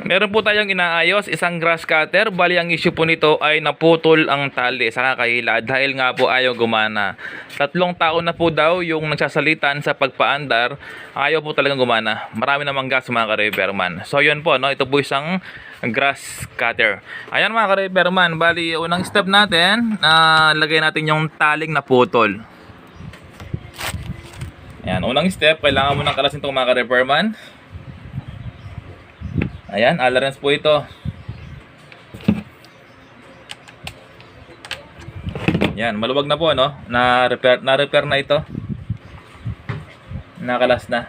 Meron po tayong inaayos, isang grass cutter. Bali, ang issue po nito ay naputol ang tali sa kakahila dahil nga po ayaw gumana. Tatlong taon na po daw yung nagsasalitan sa pagpaandar, ayaw po talagang gumana. Marami namang gas mga ka-repairman. So yun po, no? ito po isang grass cutter. Ayan mga ka-repairman, bali, unang step natin, na lagay natin yung taling naputol. Ayan, unang step, kailangan mo ng kalasin itong mga ka-repairman. Ayan, alarms po ito. Yan, maluwag na po, no? Na-repair na, -repair na ito. Nakalas na.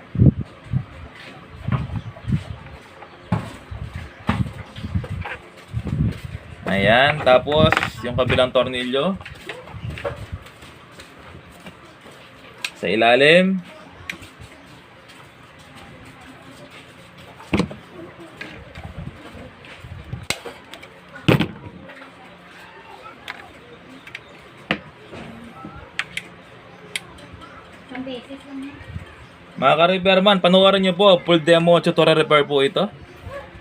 Ayan, tapos yung kabilang tornilyo. Sa ilalim. Mga ka-repairman, panuwarin nyo po, full demo tutorial repair po ito.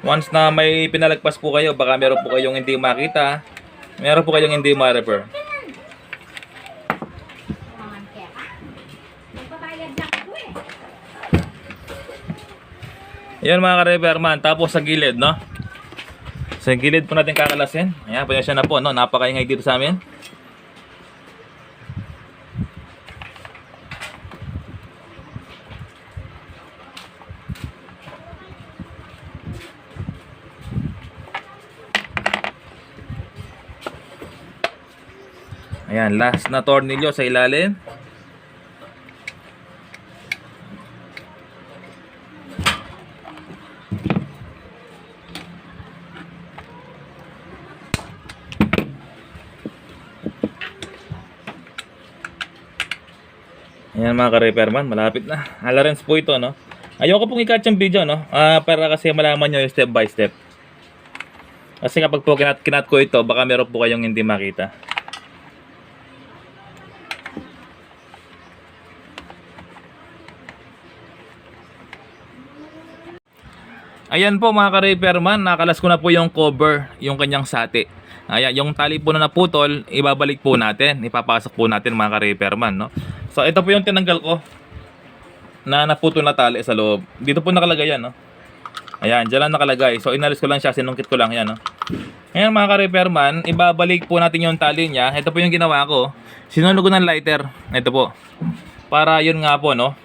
Once na may pinalagpas po kayo, baka meron po kayong hindi makita, meron po kayong hindi ma-repair. Ako eh. Mga ka-repairman, tapos sa gilid, no? Sa gilid po natin kakalasin. Ayan, pasensya na po, no? Napakaingay dito sa amin. Ayan, last na tornilyo sa ilalim. Ayan mga ka-repairman, malapit na. Alarms po ito, no? Ayoko pong i-catch yung video, no? Ah, para kasi malaman nyo yung step by step. Kasi kapag po kinat, kinat ko ito, baka meron po kayong hindi makita. Ayan po mga ka-repairman, nakalas ko na po yung cover, yung kanyang sati. Ayan, yung tali po na naputol, ibabalik po natin, ipapasok po natin mga ka-repairman, no? So ito po yung tinanggal ko na naputol na tali sa loob. Dito po nakalagay yan, no? Ayan, dyan lang nakalagay. So inalis ko lang siya, sinungkit ko lang yan, no? Ayan mga ka-repairman, ibabalik po natin yung tali niya. Ito po yung ginawa ko. Sinunog ko ng lighter. Ito po. Para yun nga po, no?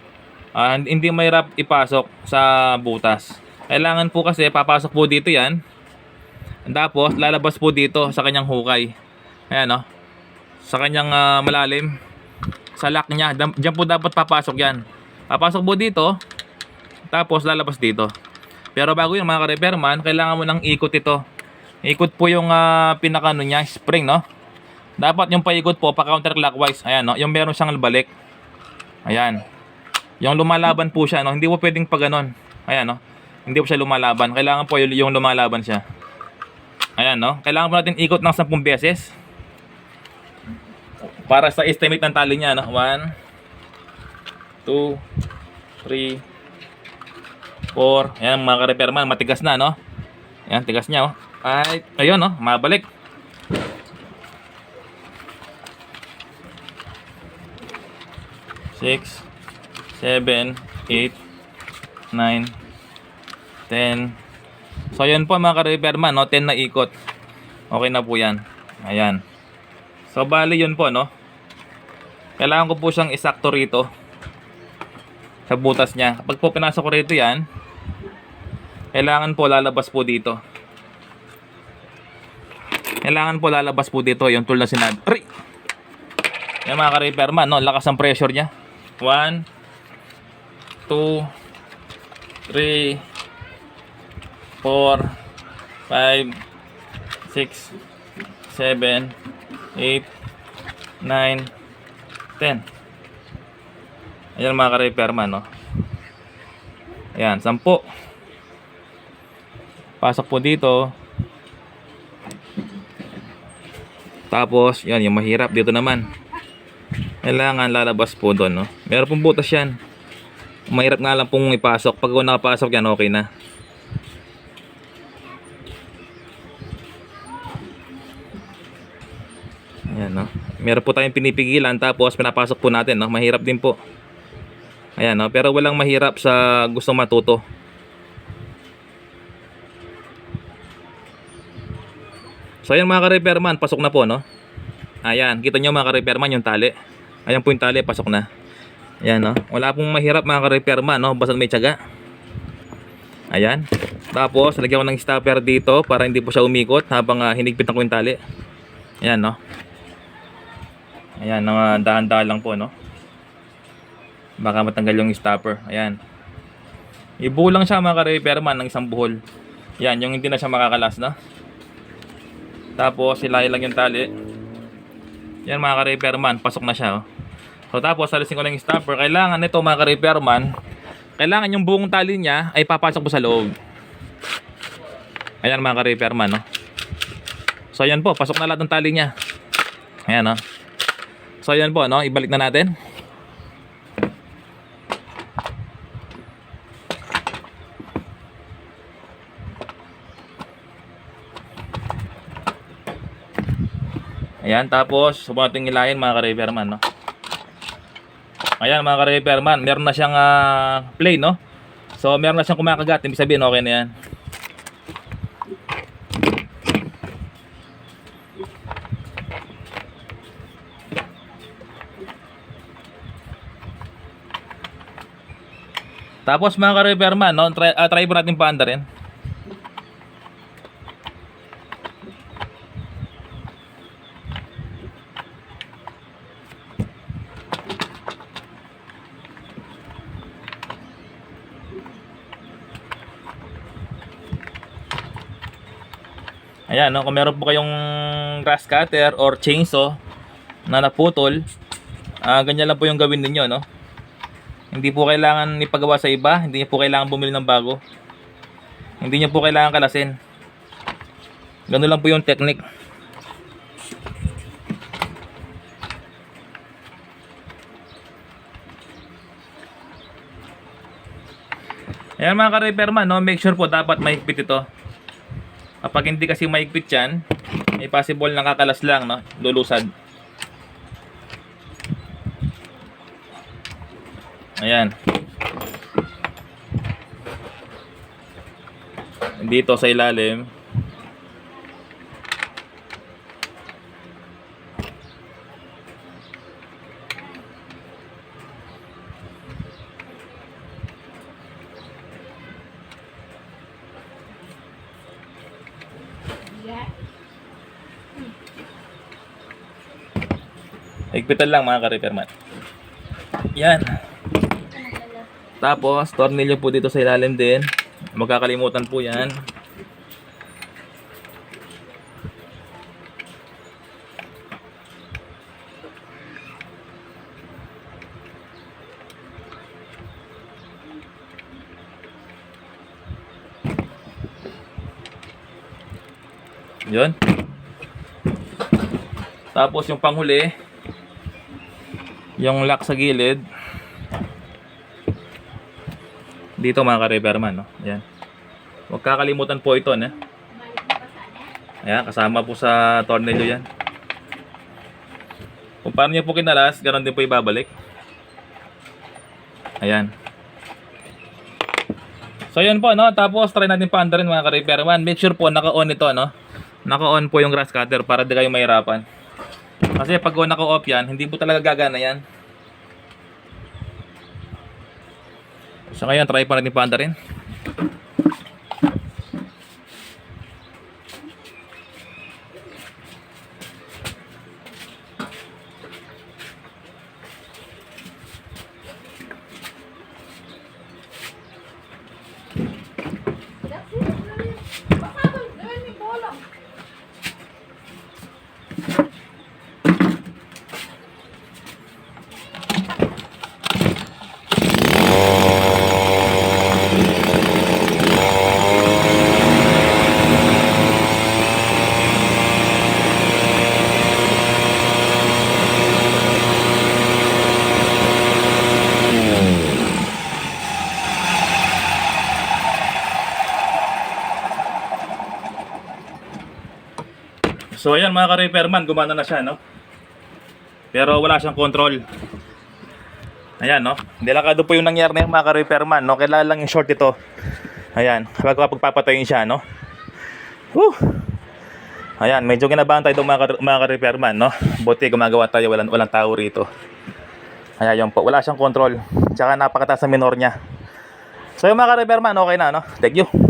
Ah, hindi mahirap ipasok sa butas. Kailangan po kasi papasok po dito yan. Tapos lalabas po dito sa kanyang hukay. Ayan no. Sa kanyang ah, malalim. Sa lock niya. Diyan po dapat papasok yan. Papasok po dito. Tapos lalabas dito. Pero bago yun mga ka-repairman, kailangan mo ng ikot ito. Ikot po yung ah, pinaka ano niya, spring no. Dapat yung paikot po pa counterclockwise. Ayan no. Yung meron siyang balik. Ayan. Yung lumalaban po siya no. Hindi po pwedeng pa ganon. Ayan no. Hindi po siya lumalaban. Kailangan po yung, lumalaban siya. Ayan, no? Kailangan po natin ikot ng 10 beses. Para sa estimate ng tali niya, no? 1, 2, 3, 4. Ayan, mga ka-repairman, matigas na, no? Ayan, tigas niya, oh. Ay, ayun, no? Mabalik. Six, seven, eight, nine, 10. So, yun po mga ka-repairman, no? 10 na ikot. Okay na po yan. Ayan. So, bali yun po, no? Kailangan ko po siyang isakto rito. Sa butas niya. Kapag po pinasok ko rito yan, kailangan po lalabas po dito. Kailangan po lalabas po dito yung tool na sinabi. Aray! Yan mga ka-repairman, no? Lakas ang pressure niya. 1, 2, 3, 4, 5, 6, 7, 8, 9, 10. Ayan mga ka-repairman, no? Ayan, 10. Pasok po dito. Tapos, yan, yung mahirap dito naman. Kailangan lalabas po doon, no? Meron pong butas yan. Mahirap nga lang pong ipasok. Pag nakapasok yan, okay na. Ayan, no? Meron po tayong pinipigilan tapos pinapasok po natin, no? Mahirap din po. Ayan, no? Pero walang mahirap sa gusto matuto. So ayan mga ka-repairman, pasok na po, no? Ayan, kita nyo mga ka-repairman yung tali. Ayan po yung tali, pasok na. Ayan, no? Wala pong mahirap mga ka-repairman, no? Basta may tiyaga. Ayan. Tapos, lagyan ko ng stopper dito para hindi po siya umikot habang ah, hinigpitan ko yung. Ayan, no? Ayan, ah, dahan-dahan lang po, no? Baka matanggal yung stopper. Ayan. Ibuo lang siya mga ka-repairman ng isang buhol. Ayan, yung hindi na siya makakalas, no? Tapos, hilahin lang yung tali. Yan mga ka-repairman, pasok na siya, oh. So, tapos, alisin ko lang yung stopper. Kailangan nito mga ka-repairman, kailangan yung buong tali niya ay papasok po sa loob. Ayan mga ka-repairman, no? So, ayan po, pasok na lahat ng tali niya. Ayan, no? So, ayan po, no? Ibalik na natin. Ayan, tapos, subukan natin hilahin mga ka-repairman, no? Ayan mga ka-repairman, meron na siyang ah, plane, no? So, meron na siyang kumakagat, ibig sabihin okay na yan. Tapos mga ka-repairman, no? Try, ah, try po natin paanda rin. Ayan, no? kung meron po kayong grass cutter or chainsaw na naputol, ah ganyan lang po yung gawin ninyo, no? Hindi po kailangan ipagawa sa iba, hindi niyo po kailangan bumili ng bago. Hindi niyo po kailangan kalasin. Ganun lang po yung technique. Ayan mga ka-repairman, no? make sure po dapat mahigpit ito. Kapag hindi kasi mahigpit yan, may possible nakakalas lang, no? Lulusad. Ayan. Dito sa ilalim. Higpitan lang mga ka-repairman. Yan. Tapos, tornilyo po dito sa ilalim din. Magkakalimutan po yan. Yun. Tapos yung panghuli, yung lock sa gilid. Dito mga ka-repairman, no? Ayan. Huwag kakalimutan po ito, ne? Ayan, kasama po sa tornilyo yan. Kung paano niyo po kinalas, ganun din po ibabalik. Ayan. So yun po, no? Tapos try natin pa rin mga ka-repairman. Make sure po naka-on ito, no? Naka-on po yung grass cutter para di kayo mahirapan. Kasi pag naka-off yan, hindi po talaga gagana yan. So ngayon, try pa natin paanda rin. So ayan mga ka-repairman, gumana na siya, no? Pero wala siyang control. Ayan, no? Delikado po yung nangyari na yung mga ka-repairman, no? Kailangan lang yung short ito. Ayan, bago pagpapatayin siya, no? Whew! Ayan, medyo kinabahan tayo itong mga, mga ka-repairman, no? Buti gumagawa tayo, walang, walang tao rito. Ayan, yun po. Wala siyang control. Tsaka napakataas sa minor niya. So yung mga ka-repairman, okay na, no? Thank you.